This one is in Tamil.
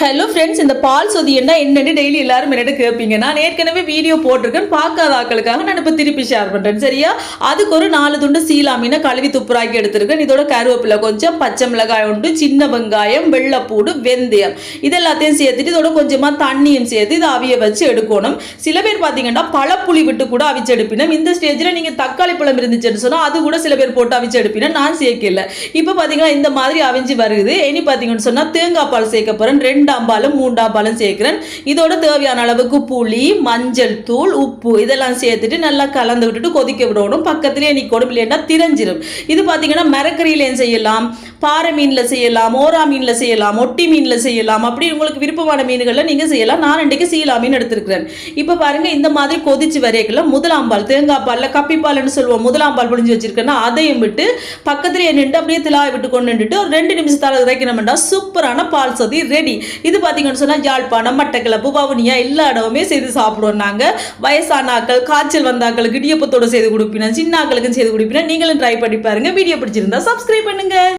ஹலோ ஃப்ரெண்ட்ஸ் இந்த பால் சொதி என்ன என்னன்னு டெய்லி எல்லாரும் என்னட்டு கேட்பீங்க நான் ஏற்கனவே வீடியோ போட்டிருக்கேன். பார்க்காத ஆக்களுக்காக நான் இப்போ திருப்பி ஷேர் பண்ணுறேன் சரியா? அதுக்கு ஒரு நாலு துண்டு சீலா மீனை கழுவி துப்புராக்கி எடுத்திருக்கேன். இதோட கருவேப்பிலை கொஞ்சம் பச்சை மிளகாய் உண்டு சின்ன வெங்காயம் வெள்ளைப்பூடு வெந்தயம். இது எல்லாத்தையும் சேர்த்துட்டு இதோட கொஞ்சமாக தண்ணியும் சேர்த்து இதை அவிய வச்சு எடுக்கணும். சில பேர் பார்த்தீங்கன்னா பழப்புளி விட்டு கூட அவிச்சு எடுப்பினோம் இந்த ஸ்டேஜில் நீங்கள் தக்காளி பழம் இருந்துச்சுன்னு சொன்னால் அது கூட சில பேர் போட்டு அவிச்சு எடுப்பினோம் நான் சேர்க்கல. இப்போ பார்த்தீங்கன்னா இந்த மாதிரி அவிஞ்சு வருது. இனி பார்த்தீங்கன்னு சொன்னால் தேங்காய் பால் சேர்க்க போகிறேன் ரெண்டு ரெண்டாம் பாலும் மூன்றாம் பாலும் சேர்க்கிறேன். இதோட தேவையான அளவுக்கு புளி மஞ்சள் தூள் உப்பு இதெல்லாம் சேர்த்துட்டு நல்லா கலந்து விட்டுட்டு கொதிக்க விடணும். பக்கத்துலேயே நிற்கணும் இல்லைன்னா திரஞ்சிரும். இது பார்த்தீங்கன்னா மரக்கறியிலையும் செய்யலாம் பாறை மீனில் செய்யலாம் ஓரா மீனில் செய்யலாம் ஒட்டி மீனில் செய்யலாம். அப்படி உங்களுக்கு விருப்பமான மீன்களில் நீங்கள் செய்யலாம். நான் இன்றைக்கு சீலா மீன் எடுத்துருக்கிறேன். இப்போ பாருங்கள் இந்த மாதிரி கொதிச்சு வரைக்கல முதலாம் பால் தேங்காய் பாலில் கப்பிப்பால்னு சொல்லுவோம். முதலாம் பால் புழிஞ்சு வச்சிருக்கேன்னா அதையும் விட்டு பக்கத்துலேயே நின்று அப்படியே திலாவை விட்டு கொண்டு நின்றுட்டு ஒரு ரெண்டு நிமிஷத்தால் இறக்கணும்னா சூப்பரான பால் சதி ரெடி. இது பார்த்தீங்கன்னு சொன்னால் யாழ்ப்பாணம் மட்டக்கிளப்பு பவுனியா எல்லா இடமுமே செய்து சாப்பிடுவோம் நாங்கள் வயசானாக்கள் காய்ச்சல் வந்தாக்களுக்கு இடியப்பத்தோடு செய்து கொடுப்பினா சின்னாக்களுக்கும் செய்து கொடுப்பினா நீங்களும் ட்ரை பண்ணி பாருங்கள் வீடியோ பிடிச்சிருந்தா சப்ஸ்கிரைப் பண்ணுங்கள்